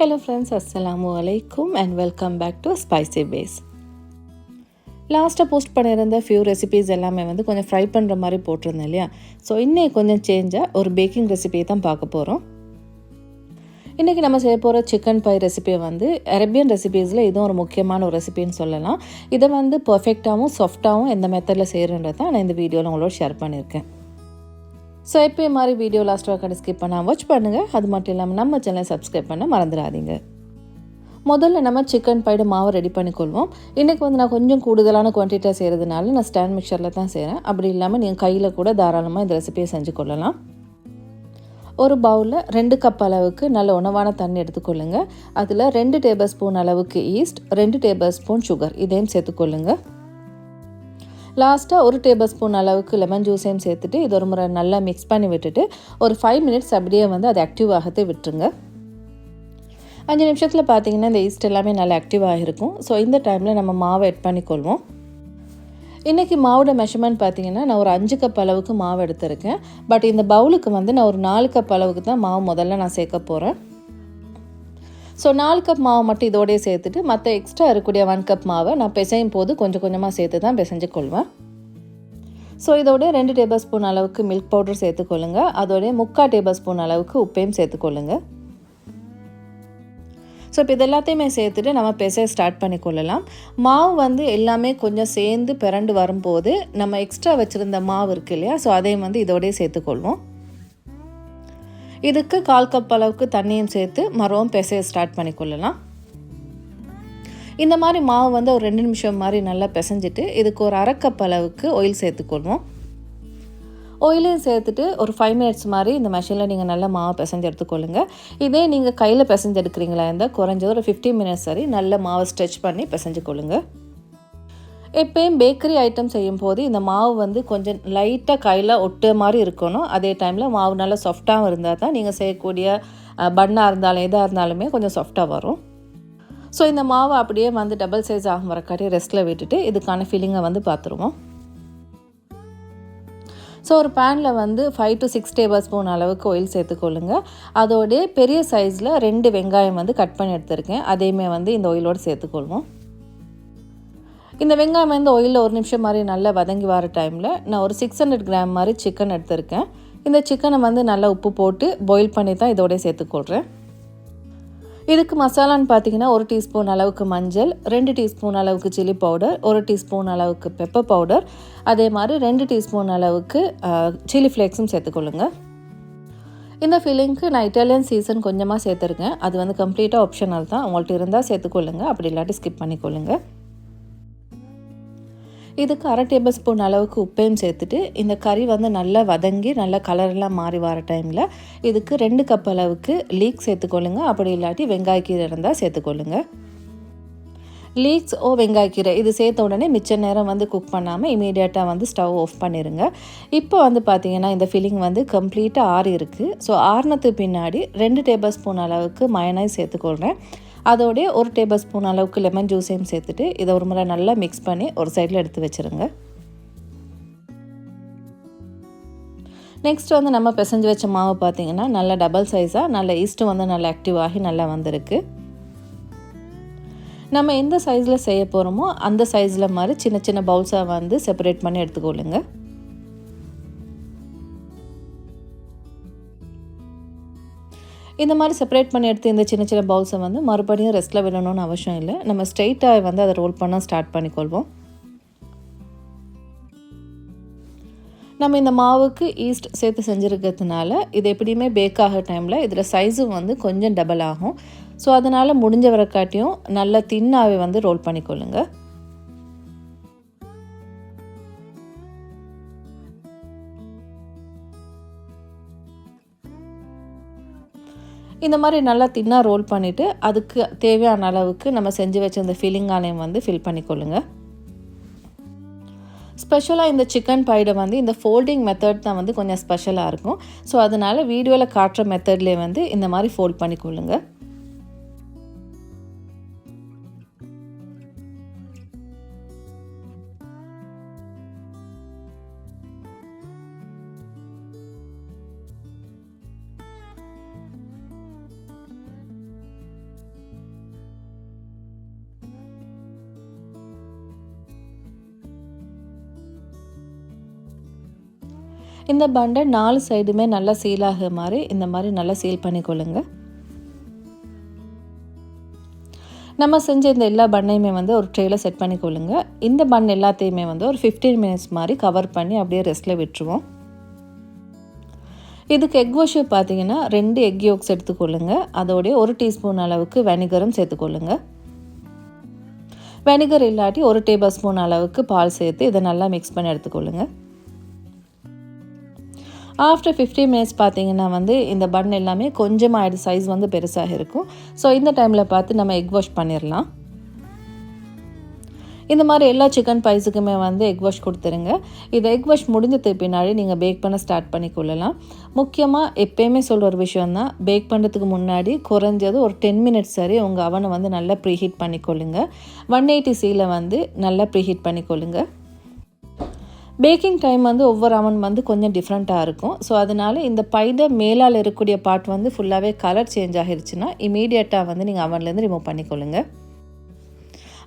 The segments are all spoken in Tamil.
ஹலோ ஃப்ரெண்ட்ஸ் அஸ்ஸலாமு அலைக்கும் and welcome back to spicy base லாஸ்ட்டாக போஸ்ட் பண்ணியிருந்த ஃபியூ ரெசிபீஸ் எல்லாமே வந்து கொஞ்சம் ஃப்ரை பண்ணுற மாதிரி போட்டிருந்தேன் இல்லையா? ஸோ இன்னைக்கு கொஞ்சம் சேஞ்சாக ஒரு பேக்கிங் ரெசிபியை தான் பார்க்க போகிறோம் இன்றைக்கி நம்ம செய்ய போகிற சிக்கன் பை ரெசிபி வந்து அரேபியன் ரெசிபீஸில் இதுவும் ஒரு முக்கியமான ஒரு ரெசிபின்னு சொல்லலாம். இதை வந்து பர்ஃபெக்டாகவும் சாஃப்டாகவும் எந்த மெத்தடில் செய்கிறன்றது தான் நான் இந்த வீடியோவில் உங்களோட ஷேர் பண்ணியிருக்கேன். ஸோ எப்பயும் மாதிரி வீடியோ லாஸ்ட் வரைக்கும் ஸ்கிப் பண்ணால் வாட்ச் பண்ணுங்கள் அது மட்டும் இல்லாமல் நம்ம சேனலை சப்ஸ்கிரைப் பண்ண மறந்துடாதீங்க. முதல்ல நம்ம சிக்கன் பைடு மாவை ரெடி பண்ணிக்கொள்வோம். இன்றைக்கி வந்து நான் கொஞ்சம் கூடுதலான குவான்டிட்டியாக செய்கிறதுனால நான் ஸ்டாண்ட் மிக்சரில் தான் செய்கிறேன் அப்படி இல்லாமல் நீங்கள் கையில் கூட தாராளமாக இந்த ரெசிபியை செஞ்சு கொள்ளலாம். ஒரு பவுலில் ரெண்டு கப் அளவுக்கு நல்ல உணவான தண்ணி எடுத்துக்கொள்ளுங்கள் அதில் ரெண்டு டேபிள் ஸ்பூன் அளவுக்கு ஈஸ்ட் ரெண்டு டேபிள் ஸ்பூன் சுகர் இதையும் சேர்த்துக்கொள்ளுங்கள் லாஸ்ட்டாக ஒரு டேபிள் ஸ்பூன் அளவுக்கு லெமன் ஜூஸையும் சேர்த்துட்டு இது ஒரு முறை நல்லா மிக்ஸ் பண்ணி விட்டுட்டு ஒரு ஃபைவ் மினிட்ஸ் அப்படியே வந்து அது ஆக்டிவ் ஆகத்தை விட்டுருங்க. அஞ்சு நிமிஷத்தில் பார்த்தீங்கன்னா இந்த ஈஸ்ட் எல்லாமே நல்லா ஆக்டிவ் ஆகிருக்கும். ஸோ இந்த டைமில் நம்ம மாவை எட் பண்ணிக்கொள்வோம். இன்றைக்கி மாவோட மெஷர்மெண்ட் பார்த்தீங்கன்னா நான் ஒரு அஞ்சு கப் அளவுக்கு மாவு எடுத்திருக்கேன். பட் இந்த பவுலுக்கு வந்து நான் ஒரு நாலு கப் அளவுக்கு தான் மாவு முதல்ல நான் சேர்க்க போகிறேன் ஸோ நாலு கப் மாவு மட்டும் இதோடய சேர்த்துட்டு மற்ற எக்ஸ்ட்ரா இருக்கக்கூடிய ஒன் கப் மாவை நான் பிசையும் போது கொஞ்சம் கொஞ்சமாக சேர்த்து தான் பிசைஞ்சு கொள்வேன். ஸோ இதோட ரெண்டு டேபிள் ஸ்பூன் அளவுக்கு மில்க் பவுடர் சேர்த்துக்கொள்ளுங்க அதோடைய முக்கால் டேபிள் ஸ்பூன் அளவுக்கு உப்பையும் சேர்த்துக்கொள்ளுங்க ஸோ இப்போ இது எல்லாத்தையுமே சேர்த்துட்டு நம்ம பெசைய ஸ்டார்ட் பண்ணி கொள்ளலாம். மாவு வந்து எல்லாமே கொஞ்சம் சேர்ந்து பிறண்டு வரும்போது நம்ம எக்ஸ்ட்ரா வச்சுருந்த மாவு இருக்குது இல்லையா? ஸோ அதையும் வந்து இதோடய சேர்த்துக்கொள்வோம் இதுக்கு கால் கப் அளவுக்கு தண்ணியும் சேர்த்து மரவும் பிசைய ஸ்டார்ட் பண்ணி கொள்ளலாம் இந்த மாதிரி மாவு வந்து ஒரு ரெண்டு நிமிஷம் மாதிரி நல்லா பிசைஞ்சிட்டு இதுக்கு ஒரு அரை கப் அளவுக்கு ஆயில் சேர்த்துக்கொள்வோம். ஆயிலையும் சேர்த்துட்டு ஒரு ஃபைவ் மினிட்ஸ் மாதிரி இந்த மிஷினில் நீங்கள் நல்லா மாவு பிசைஞ்சு எடுத்துக்கொள்ளுங்க. இதே நீங்கள் கையில் பிசைஞ்சு எடுக்கிறீங்களா இருந்தால் குறைஞ்சது ஒரு ஃபிஃப்டி மினிட்ஸ் வரை நல்ல மாவை ஸ்ட்ரெச் பண்ணி பிசைஞ்சு கொள்ளுங்கள் எப்பயும் பேக்கரி ஐட்டம் செய்யும் போது இந்த மாவு வந்து கொஞ்சம் லைட்டாக கையில் ஒட்டு மாதிரி இருக்கணும். அதே டைமில் மாவு நல்லா சாஃப்டாகவும் இருந்தால் தான் நீங்கள் செய்யக்கூடிய பன்னாக இருந்தாலும் எதாக இருந்தாலுமே கொஞ்சம் சாஃப்டாக வரும். ஸோ இந்த மாவு அப்படியே வந்து டபுள் சைஸ் ஆகும் வரக்காட்டி ரெஸ்ட்டில் விட்டுட்டு இதுக்கான ஃபீலிங்கை வந்து பார்த்துருவோம் ஸோ ஒரு பேனில் வந்து five to six table spoon அளவுக்கு ஆயில் சேர்த்துக்கொள்ளுங்க. அதோடைய பெரிய சைஸில் ரெண்டு வெங்காயம் வந்து கட் பண்ணி எடுத்திருக்கேன். அதையுமே வந்து இந்த ஆயிலோடு சேர்த்துக்கொள்வோம். இந்த வெங்காயம் வந்து ஆயிலில் ஒரு நிமிஷம் மாதிரி நல்லா வதங்கி வர டைமில் நான் ஒரு சிக்ஸ் ஹண்ட்ரட் கிராம் மாதிரி சிக்கன் எடுத்திருக்கேன். இந்த சிக்கனை வந்து நல்லா உப்பு போட்டு பாயில் பண்ணி தான் இதோடய சேர்த்துக்கொள்கிறேன் இதுக்கு மசாலான்னு பார்த்தீங்கன்னா ஒரு டீஸ்பூன் அளவுக்கு மஞ்சள் ரெண்டு டீஸ்பூன் அளவுக்கு சில்லி பவுடர் ஒரு டீஸ்பூன் அளவுக்கு பெப்பர் பவுடர் அதே மாதிரி ரெண்டு டீஸ்பூன் அளவுக்கு சில்லி ஃப்ளேக்ஸும் சேர்த்துக்கொள்ளுங்க இந்த ஃபில்லிங்க்கு நான் இட்டாலியன் சீசன் கொஞ்சமாக சேர்த்துருக்கேன். அது வந்து கம்ப்ளீட்டாக ஆப்ஷனல் தான். உங்கள்கிட்ட இருந்தால் சேர்த்துக்கொள்ளுங்க அப்படி இல்லாட்டி ஸ்கிப் பண்ணிக்கொள்ளுங்கள் இதுக்கு அரை டேபிள் ஸ்பூன் அளவுக்கு உப்பையும் சேர்த்துட்டு இந்த கறி வந்து நல்லா வதங்கி நல்லா கலரெலாம் மாறி வர டைமில் இதுக்கு ரெண்டு கப் அளவுக்கு லீக் சேர்த்துக்கொள்ளுங்க. அப்படி இல்லாட்டி வெங்காயக்கீரை இருந்தால் சேர்த்துக்கொள்ளுங்க. லீக்ஸ் ஓ வெங்காயக்கீரை இது சேர்த்த உடனே மிச்ச நேரம் வந்து குக் பண்ணாமல் இமீடியட்டாக வந்து ஸ்டவ் ஆஃப் பண்ணிடுங்க இப்போ வந்து பார்த்திங்கன்னா இந்த ஃபில்லிங் வந்து கம்ப்ளீட்டாக ஆறி இருக்குது ஸோ ஆறுனத்துக்கு பின்னாடி ரெண்டு டேபிள் ஸ்பூன் அளவுக்கு மயனாய் சேர்த்துக்கொள்கிறேன் அதோடைய ஒரு டேபிள் ஸ்பூன் அளவுக்கு லெமன் ஜூஸையும் சேர்த்துட்டு இதை ஒரு முறை நல்லா மிக்ஸ் பண்ணி ஒரு சைடில் எடுத்து வச்சுருங்க. நெக்ஸ்ட் வந்து நம்ம பிசைஞ்சு வச்ச மாவு பார்த்திங்கன்னா நல்லா டபுள் சைஸாக நல்ல ஈஸ்ட்டு வந்து நல்லா ஆக்டிவ் ஆகி நல்லா வந்திருக்கு. நம்ம எந்த சைஸில் செய்ய போகிறோமோ அந்த சைஸில் மாதிரி சின்ன சின்ன பவுல்ஸாக வந்து செப்பரேட் பண்ணி எடுத்துக்கொள்ளுங்கள் இந்த மாதிரி செப்பரேட் பண்ணி எடுத்து இந்த சின்ன சின்ன பவுல்ஸை வந்து மறுபடியும் ரெஸ்ட்டில் விடணும்னு அவசியம் இல்லை. நம்ம ஸ்ட்ரெயிட்டாக வந்து அதை ரோல் பண்ண ஸ்டார்ட் பண்ணிக்கொள்வோம். நம்ம இந்த மாவுக்கு ஈஸ்ட் சேர்த்து செஞ்சுருக்கிறதுனால இது எப்படியுமே பேக் ஆகிற டைமில் இதில் சைஸும் வந்து கொஞ்சம் டபுள் ஆகும். ஸோ அதனால் முடிஞ்ச வரக்காட்டியும் நல்லா தின்னாவே வந்து ரோல் பண்ணிக்கொள்ளுங்கள் இந்த மாதிரி நல்லா தின்னாக ரோல் பண்ணிவிட்டு அதுக்கு தேவையான அளவுக்கு நம்ம செஞ்சு வச்ச இந்த ஃபில்லிங்கானையும் வந்து ஃபில் பண்ணிக்கொள்ளுங்க. ஸ்பெஷலாக இந்த சிக்கன் பைடை வந்து இந்த ஃபோல்டிங் மெத்தட் தான் வந்து கொஞ்சம் ஸ்பெஷலாக இருக்கும். ஸோ அதனால் வீடியோவில் காட்டுற மெத்தட்லேயே வந்து இந்த மாதிரி ஃபோல்ட் பண்ணிக்கொள்ளுங்கள் இந்த பண்டை நாலு சைடுமே நல்லா சீல் ஆகிற மாதிரி இந்த மாதிரி நல்லா சீல் பண்ணிக்கொள்ளுங்க நம்ம செஞ்ச இந்த எல்லா பண்ணையுமே வந்து ஒரு ட்ரேயில் செட் பண்ணிக்கொள்ளுங்க இந்த பண் எல்லாத்தையுமே வந்து ஒரு ஃபிஃப்டீன் மினிட்ஸ் மாதிரி கவர் பண்ணி அப்படியே ரெஸ்ட்டில் விட்டுருவோம். இதுக்கு எக் வாஷு பார்த்தீங்கன்னா ரெண்டு எக் யோக்ஸ் எடுத்துக்கொள்ளுங்க அதோடைய ஒரு டீஸ்பூன் அளவுக்கு வெனிகரும் சேர்த்துக்கொள்ளுங்க வெனிகர் இல்லாட்டி ஒரு டேபிள் ஸ்பூன் அளவுக்கு பால் சேர்த்து இதை நல்லா மிக்ஸ் பண்ணி எடுத்துக்கொள்ளுங்க. ஆஃப்டர் ஃபிஃப்டி மினிட்ஸ் பார்த்தீங்கன்னா வந்து இந்த பன் எல்லாமே கொஞ்சமாக ஆயிடுது சைஸ் வந்து பெருசாக இருக்கும். ஸோ இந்த டைமில் பார்த்து நம்ம எக் வாஷ் பண்ணிடலாம் இந்த மாதிரி எல்லா சிக்கன் பைஸுக்குமே வந்து எக் வாஷ் கொடுத்துருங்க. இது எக் வாஷ் முடிஞ்சது பின்னாடி நீங்கள் பேக் பண்ண ஸ்டார்ட் பண்ணிக்கொள்ளலாம் முக்கியமாக எப்பயுமே சொல்கிற ஒரு விஷயம் தான் பேக் பண்ணுறதுக்கு முன்னாடி குறைஞ்சது ஒரு டென் மினிட்ஸ் சரி உங்கள் அவனை வந்து நல்லா ப்ரீஹீட் பண்ணிக்கொள்ளுங்க. ஒன் எயிட்டி சியில் வந்து நல்லா ப்ரீஹீட் பண்ணிக்கொள்ளுங்கள் பேக்கிங் டைம் வந்து ஒவ்வொரு அவன் வந்து கொஞ்சம் டிஃப்ரெண்ட்டாக இருக்கும். ஸோ அதனால் இந்த பைட மேலால் இருக்கக்கூடிய பார்ட் வந்து ஃபுல்லாகவே கலர் சேஞ்ச் ஆகிருச்சுன்னா இமீடியட்டாக வந்து நீங்கள் அவன்லேருந்து ரிமூவ் பண்ணிக்கொள்ளுங்க.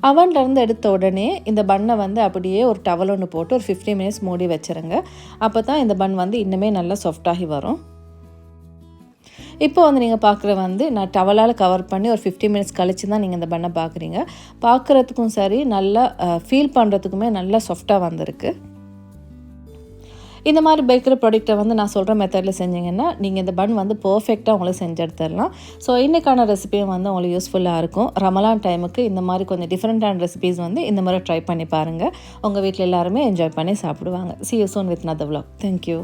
அவன்லேருந்து எடுத்த உடனே இந்த பண்ணை வந்து அப்படியே ஒரு டவல் ஒன்று போட்டு ஒரு ஃபிஃப்டி மினிட்ஸ் மூடி வச்சுருங்க. அப்போ தான் இந்த பன் வந்து இன்னுமே நல்லா சாஃப்டாகி வரும். இப்போ வந்து நீங்கள் பார்க்குற வந்து நான் டவலால் கவர் பண்ணி ஒரு ஃபிஃப்டி மினிட்ஸ் கழிச்சு தான் நீங்கள் இந்த பண்ணை பார்க்குறீங்க பார்க்குறதுக்கும் சரி நல்லா ஃபீல் பண்ணுறதுக்குமே நல்லா சாஃப்டாக வந்திருக்கு. இந்த மாதிரி பேக்கரி ப்ராடக்ட்டை வந்து நான் சொல்கிற மெத்தடில் செஞ்சிங்கன்னா நீங்கள் இந்த பன் வந்து பர்ஃபெக்டாக உங்களுக்கு செஞ்சு எடுத்துடலாம் ஸோ இன்றைக்கான ரெசிபியும் வந்து உங்களுக்கு யூஸ்ஃபுல்லாக இருக்கும். ரமலான் டைமுக்கு இந்த மாதிரி கொஞ்சம் டிஃப்ரெண்ட்டான ரெசிபீஸ் வந்து இந்த மாதிரி ட்ரை பண்ணி பாருங்கள் உங்கள் வீட்டில் எல்லாருமே என்ஜாய் பண்ணி சாப்பிடுவாங்க. See you soon with another vlog. Thank you